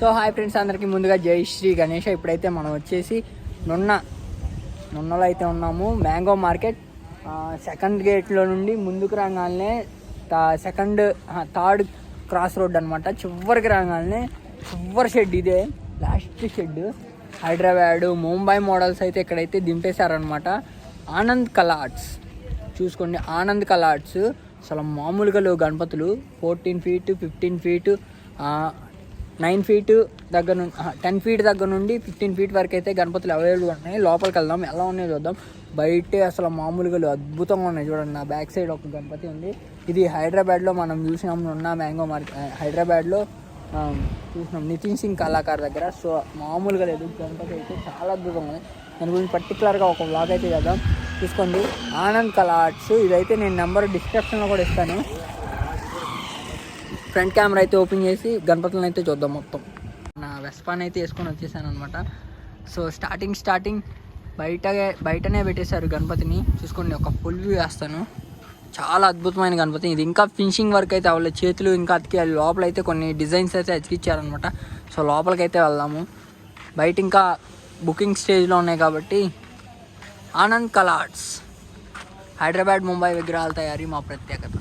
So hi friends అందరికీ ముందుగా జై శ్రీ గణేష్. ఇప్పుడైతే మనం వచ్చేసి నున్న నున్నలో అయితే ఉన్నాము. మ్యాంగో మార్కెట్ సెకండ్ గేట్లో నుండి ముందుకు రాగానే సెకండ్ థర్డ్ క్రాస్ రోడ్ అనమాట చివరికి రాగానే చివరి షెడ్ ఇదే last shed. Hyderabad Mumbai models అయితే ఇక్కడైతే దింపేశారనమాట ఆనంద్ కలార్ట్స్ చూసుకోండి ఆనంద్ కలార్ట్స్ అసలు మామూలుగా లేవు గణపతులు. Fourteen feet fifteen feet nine feet దగ్గర నుండి టెన్ ఫీట్ దగ్గర నుండి ఫిఫ్టీన్ ఫీట్ వరకు అయితే గణపతులు అవైలబుల్ ఉన్నాయి. లోపలికి వెళ్దాం. ఎలా ఉన్నాయో చూద్దాం. బయటే అసలు మామూలుగా అద్భుతంగా ఉన్నాయి చూడండి. నా బ్యాక్ సైడ్ ఒక గణపతి ఉంది. ఇది హైదరాబాద్లో మనం చూసినాం. ఉన్న మ్యాంగో మార్కెట్ హైదరాబాద్లో చూసినాం. నితిన్ సింగ్ కళాకారు దగ్గర. సో మామూలుగా లేదు. గణపతి అయితే చాలా అద్భుతంగా ఉంది. దాని గురించి పర్టికులర్గా ఒక వ్లాగ్ అయితే చేద్దాం. చూసుకోండి. ఆనంద్ కళా ఆర్ట్స్ ఇదైతే నేను నెంబర్ డిస్క్రిప్షన్లో కూడా ఇస్తాను. ఫ్రంట్ కెమెరా అయితే ఓపెన్ చేసి గణపతులను అయితే చూద్దాం మొత్తం. నా వెస్పాన్ అయితే వేసుకొని వచ్చేసాను అనమాట సో స్టార్టింగ్ స్టార్టింగ్ బయట బయటనే పెట్టేశారు గణపతిని. చూసుకోండి ఒక ఫుల్ వ్యూ వేస్తాను. చాలా అద్భుతమైన గణపతి. ఇది ఇంకా ఫినిషింగ్ వర్క్ అయితే అవ్వలేదు. చేతులు ఇంకా అతికి లోపల అయితే కొన్ని డిజైన్స్ అయితే అతికిచ్చారనమాట సో లోపలికైతే వెళ్దాము. బయట ఇంకా బుకింగ్ స్టేజ్లో ఉన్నాయి కాబట్టి ఆనంద్ కలార్ట్స్ హైదరాబాద్ ముంబై విగ్రహాల తయారీ మా ప్రత్యేకత.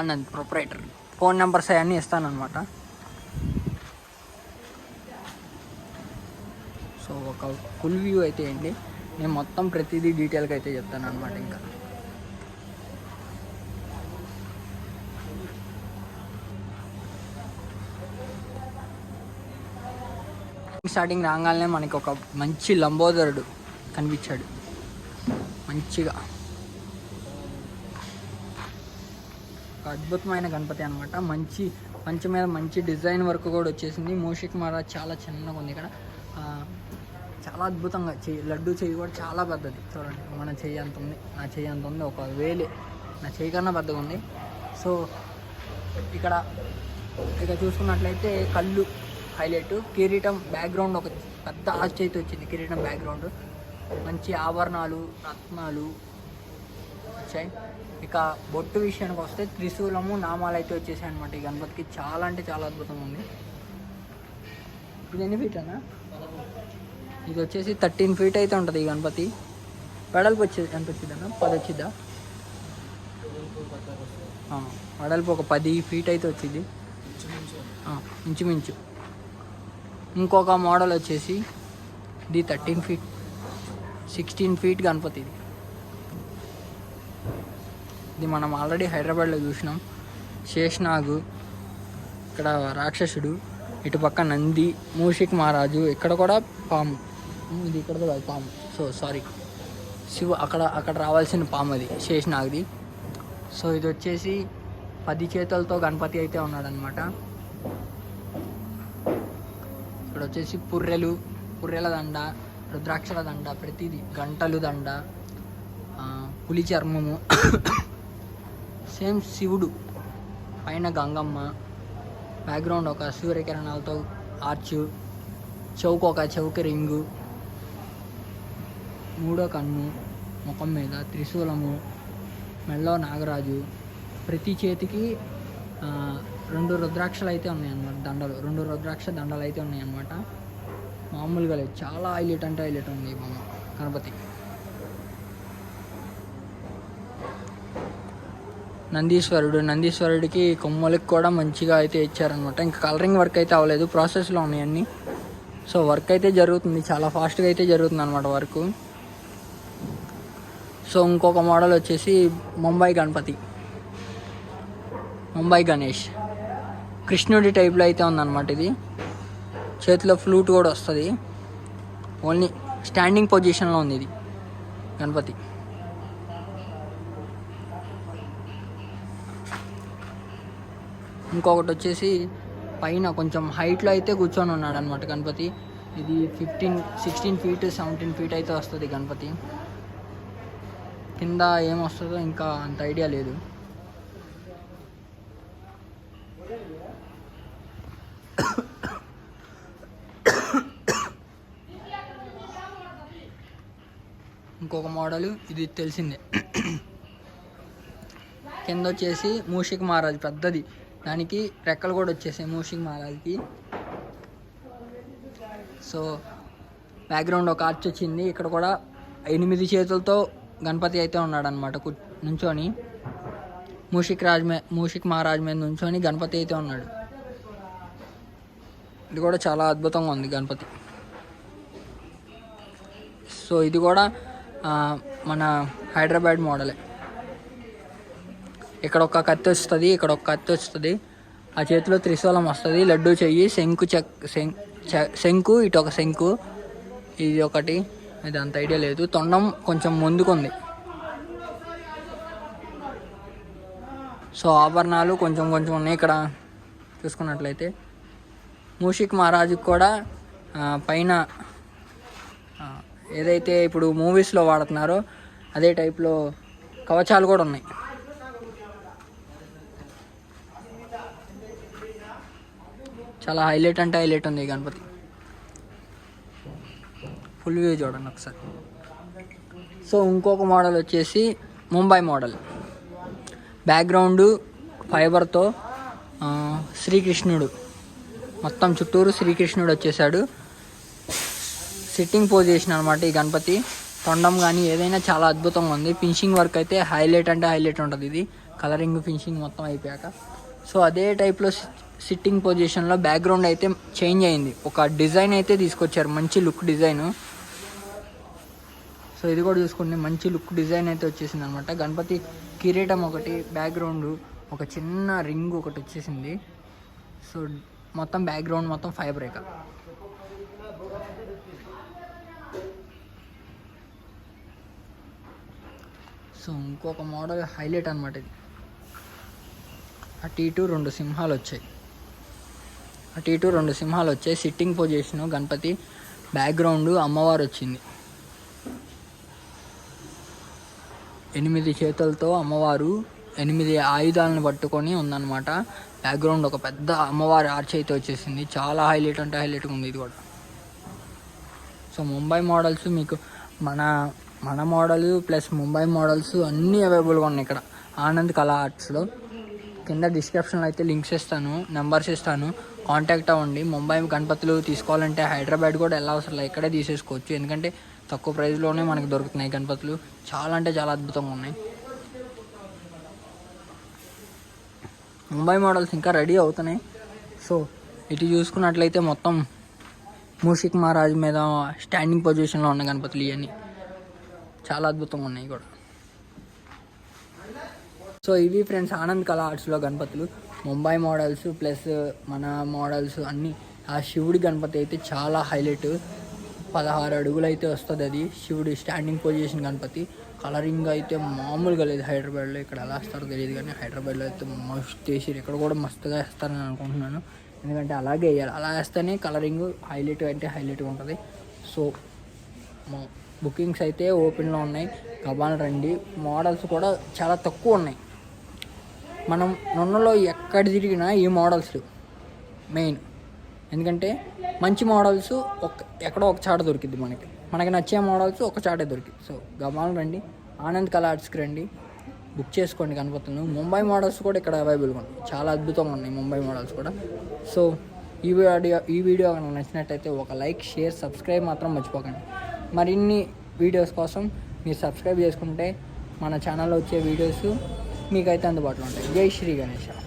ఆనంద్ ప్రొపరేటర్. ఫోన్ నెంబర్స్ అవన్నీ ఇస్తానమాట సో ఒక ఫుల్ వ్యూ అయితే ఏంటి? నేను మొత్తం ప్రతిదీ డీటెయిల్గా అయితే చెప్తాను అనమాట ఇంకా. స్టార్టింగ్ రాగానే మనకి ఒక మంచి లంబోదరుడు కనిపించాడు. మంచిగా. ఒక అద్భుతమైన గణపతి అనమాట మంచి మంచి మీద మంచి డిజైన్ వర్క్ కూడా వచ్చేసింది. మూషిక్ మహారాజ్ చాలా చిన్నగా ఉంది ఇక్కడ. చాలా అద్భుతంగా చెయ్యి లడ్డు చెయ్యి కూడా చాలా పెద్దది. చూడండి మన చెయ్యి అంత ఉంది. నా చెయ్యి అంత ఉంది. ఒక వేలే. నా చెయ్యి కన్నా పెద్దగా ఉంది. సో ఇక్కడ ఇక చూసుకున్నట్లయితే కళ్ళు హైలైట్. కిరీటం బ్యాక్గ్రౌండ్ ఒక పెద్ద ఆర్చ్ అయితే వచ్చింది. కిరీటం బ్యాక్గ్రౌండ్. మంచి ఆభరణాలు రత్నాలు వచ్చాయి. ఇక బొట్టు విషయానికి వస్తే త్రిశూలము నామాలు అయితే వచ్చేసాయి అనమాట ఈ గణపతికి చాలా అంటే చాలా అద్భుతంగా ఉంది. ఇది ఎన్ని ఫీట్ అన్నా? ఇది వచ్చేసి థర్టీన్ ఫీట్ అయితే ఉంటుంది ఈ గణపతి. వెడల్పు వచ్చేది ఎంత వచ్చింది అన్న పది వచ్చిద్దా వెడల్పు ఒక పది ఫీట్ అయితే వచ్చింది. ఇంచుమించు. ఇంకొక మోడల్ వచ్చేసి ఇది thirteen feet sixteen feet Ganapati ఇది ఇది మనం ఆల్రెడీ హైదరాబాద్లో చూసినాం. శేషనాగు ఇక్కడ రాక్షసుడు ఇటు పక్క నంది మూషిక్ మహారాజు ఇక్కడ కూడా పాము. ఇది ఇక్కడ కూడా పాము. సో సారీ శివ అక్కడ అక్కడ రావాల్సిన పాము అది శేషనాగ్ది. సో ఇది వచ్చేసి పది చేతులతో గణపతి అయితే ఉన్నాడనమాట ఇక్కడ వచ్చేసి పుర్రెలు పుర్రెల దండ రుద్రాక్షల దండ ప్రతిదీ గంటలు దండ పులి చర్మము సేమ్ శివుడు. పైన గంగమ్మ బ్యాక్గ్రౌండ్ ఒక సూర్యకిరణాలతో ఆర్చు చౌక ఒక చౌక రింగు మూడో కన్ను ముఖం మీద త్రిశూలము మెల్లో నాగరాజు. ప్రతి చేతికి రెండు రుద్రాక్షలు అయితే ఉన్నాయన్నమాట దండలు. రెండు రుద్రాక్ష దండలు అయితే ఉన్నాయన్నమాట. మామూలుగా లేదు. చాలా హైలైట్ అంటే హైలైట్ ఉంది బొమ్మ. గణపతి. నందీశ్వరుడు. నందీశ్వరుడికి కొమ్మలకి కూడా మంచిగా అయితే ఇచ్చారనమాట ఇంకా కలరింగ్ వర్క్ అయితే అవ్వలేదు. ప్రాసెస్లో ఉన్నాయి అన్నీ. సో వర్క్ అయితే జరుగుతుంది. చాలా ఫాస్ట్గా అయితే జరుగుతుంది అనమాట వర్క్ సో ఇంకొక మోడల్ వచ్చేసి ముంబై గణపతి. ముంబై గణేష్. కృష్ణుడి టైప్లో అయితే ఉందన్నమాట ఇది. చేతిలో ఫ్లూట్ కూడా వస్తుంది. ఓన్లీ స్టాండింగ్ పొజిషన్లో ఉంది ఇది. గణపతి. ఇంకొకటి వచ్చేసి పైన కొంచెం హైట్లో అయితే కూర్చొని ఉన్నాడు అనమాట గణపతి. ఇది fifteen sixteen feet seventeen feet అయితే వస్తుంది గణపతి. కింద ఏమొస్తుందో ఇంకా అంత ఐడియా లేదు. ఇంకొక మోడల్ ఇది తెలిసిందే. కింద వచ్చేసి మూషిక్ మహారాజ్ పెద్దది. దానికి రెక్కలు కూడా వచ్చేసాయి మూషిక్ మహారాజ్కి సో బ్యాక్గ్రౌండ్ ఒక ఆర్చ్ వచ్చింది. ఇక్కడ కూడా ఎనిమిది చేతులతో గణపతి అయితే ఉన్నాడనమాట కు నుంచొని మూషిక్ రాజ్ మే మూషిక్ మహారాజ్ మీద నుంచొని గణపతి అయితే ఉన్నాడు. ఇది కూడా చాలా అద్భుతంగా ఉంది గణపతి. సో ఇది కూడా మన హైదరాబాద్ మోడలే. ఇక్కడ ఒక కత్తి వస్తుంది ఇక్కడ ఒక కత్తి వస్తుంది. ఆ చేతిలో త్రిశూలం వస్తుంది లడ్డు చెయ్యి శంకు చెక్ శం- శంకు ఇటు ఒక శంకు ఇది ఒకటి ఇది అంత ఐడియా లేదు. తొండం కొంచెం ముందుకుంది. సో ఆభరణాలు కొంచెం కొంచెం ఉన్నాయి ఇక్కడ చూసుకున్నట్లయితే. మూషిక్ మహారాజుకి కూడా పైన ఏదైతే ఇప్పుడు మూవీస్లో వాడుతున్నారో అదే టైప్లో కవచాలు కూడా ఉన్నాయి. చాలా హైలైట్ అంటే హైలైట్ ఉంది ఈ గణపతి. ఫుల్ వ్యూ చూడండి ఒకసారి. సో ఇంకొక మోడల్ వచ్చేసి ముంబై మోడల్ బ్యాక్గ్రౌండ్ ఫైబర్తో శ్రీకృష్ణుడు. మొత్తం చుట్టూరు శ్రీకృష్ణుడు వచ్చేసాడు. సిట్టింగ్ పొజిషన్ అనమాట ఈ గణపతి. తొండం కానీ ఏదైనా చాలా అద్భుతంగా ఉంది. ఫినిషింగ్ వర్క్ అయితే హైలైట్ అంటే హైలైట్ ఉంటుంది ఇది. కలరింగ్ ఫినిషింగ్ మొత్తం అయిపోయాక. సో అదే టైప్లో సిట్టింగ్ పొజిషన్లో బ్యాక్గ్రౌండ్ అయితే చేంజ్ అయింది. ఒక డిజైన్ అయితే తీసుకొచ్చారు. మంచి లుక్ డిజైన్ సో ఇది కూడా చూసుకుంటే మంచి లుక్ డిజైన్ అయితే వచ్చేసింది అనమాట గణపతి కిరీటం ఒకటి బ్యాక్గ్రౌండ్ ఒక చిన్న రింగ్ ఒకటి వచ్చేసింది. సో మొత్తం బ్యాక్గ్రౌండ్ మొత్తం ఫైబర్ ఇక సో ఇంకొక మోడల్ హైలైట్ అనమాట ఇది. అటు ఇటు రెండు సింహాలు వచ్చాయి అటు ఇటు రెండు సింహాలు వచ్చాయి సిట్టింగ్ పొజిషన్ గణపతి బ్యాక్గ్రౌండ్ అమ్మవారు వచ్చింది ఎనిమిది చేతులతో అమ్మవారు ఎనిమిది ఆయుధాలను పట్టుకొని ఉందన్నమాట. బ్యాక్గ్రౌండ్ ఒక పెద్ద అమ్మవారి ఆర్చ్ అయితే వచ్చేసింది. చాలా హైలైట్ అంటే హైలైట్గా ఉంది ఇది కూడా. సో ముంబై మోడల్స్ మీకు మన మన మోడల్ ప్లస్ ముంబై మోడల్స్ అన్నీ అవైలబుల్గా ఉన్నాయి ఇక్కడ. ఆనంద్ కళా ఆర్ట్స్లో కింద డిస్క్రిప్షన్లో అయితే లింక్స్ ఇస్తాను నెంబర్స్ ఇస్తాను. కాంటాక్ట్ అవ్వండి. ముంబై గణపతులు తీసుకోవాలంటే హైదరాబాద్ కూడా ఎలా అవసరం లేదు ఇక్కడే తీసేసుకోవచ్చు. ఎందుకంటే తక్కువ ప్రైస్లోనే మనకు దొరుకుతున్నాయి గణపతులు. చాలా అంటే చాలా అద్భుతంగా ఉన్నాయి. ముంబై మోడల్స్ ఇంకా రెడీ అవుతున్నాయి. సో ఇటు చూసుకున్నట్లయితే మొత్తం మూషిక్ మహారాజ్ మీద స్టాండింగ్ పొజిషన్లో ఉన్న గణపతులు ఇవన్నీ చాలా అద్భుతంగా ఉన్నాయి కూడా. సో ఇవి ఫ్రెండ్స్ ఆనంద్ కళా ఆర్ట్స్లో గణపతులు. ముంబై మోడల్స్ ప్లస్ మన మోడల్స్ అన్నీ. ఆ శివుడి గణపతి అయితే చాలా హైలైట్. పదహారు అడుగులు అయితే వస్తుంది అది. శివుడి స్టాండింగ్ పొజిషన్ గణపతి. కలరింగ్ అయితే మామూలుగా లేదు హైదరాబాద్లో. ఇక్కడ ఎలా వేస్తారో తెలియదు కానీ హైదరాబాద్లో అయితే మస్తు వేసారు ఇక్కడ కూడా మస్తుగా వేస్తారని అనుకుంటున్నాను. ఎందుకంటే అలాగే వేయాలి. అలా వేస్తేనే కలరింగ్ హైలైట్ అంటే హైలైట్గా ఉంటుంది. సో బుకింగ్స్ అయితే ఓపెన్లో ఉన్నాయి. కబాన్ రండి. మోడల్స్ కూడా చాలా తక్కువ ఉన్నాయి. మనం నున్నలో ఎక్కడ తిరిగినా ఈ మోడల్స్ మెయిన్. ఎందుకంటే మంచి మోడల్స్ ఒక ఎక్కడో ఒక చాట దొరికింది మనకి. మనకి నచ్చే మోడల్స్ ఒక చాటే దొరికింది సో గమాన్ రండి ఆనంద్ కలార్ట్స్కి రండి బుక్ చేసుకోండి కనపడుతుంది. ముంబై మోడల్స్ కూడా ఇక్కడ అవైలబుల్గా ఉన్నాయి. చాలా అద్భుతంగా ఉన్నాయి ముంబై మోడల్స్ కూడా. సో ఈ వీడియో ఈ వీడియో కనుక నచ్చినట్టయితే ఒక లైక్ షేర్ సబ్స్క్రైబ్ మాత్రం మర్చిపోకండి. మరిన్ని వీడియోస్ కోసం మీరు సబ్స్క్రైబ్ చేసుకుంటే మన ఛానల్లో వచ్చే వీడియోస్ మీకైతే అందుబాటులో ఉంటాయి. జై శ్రీ గణేష.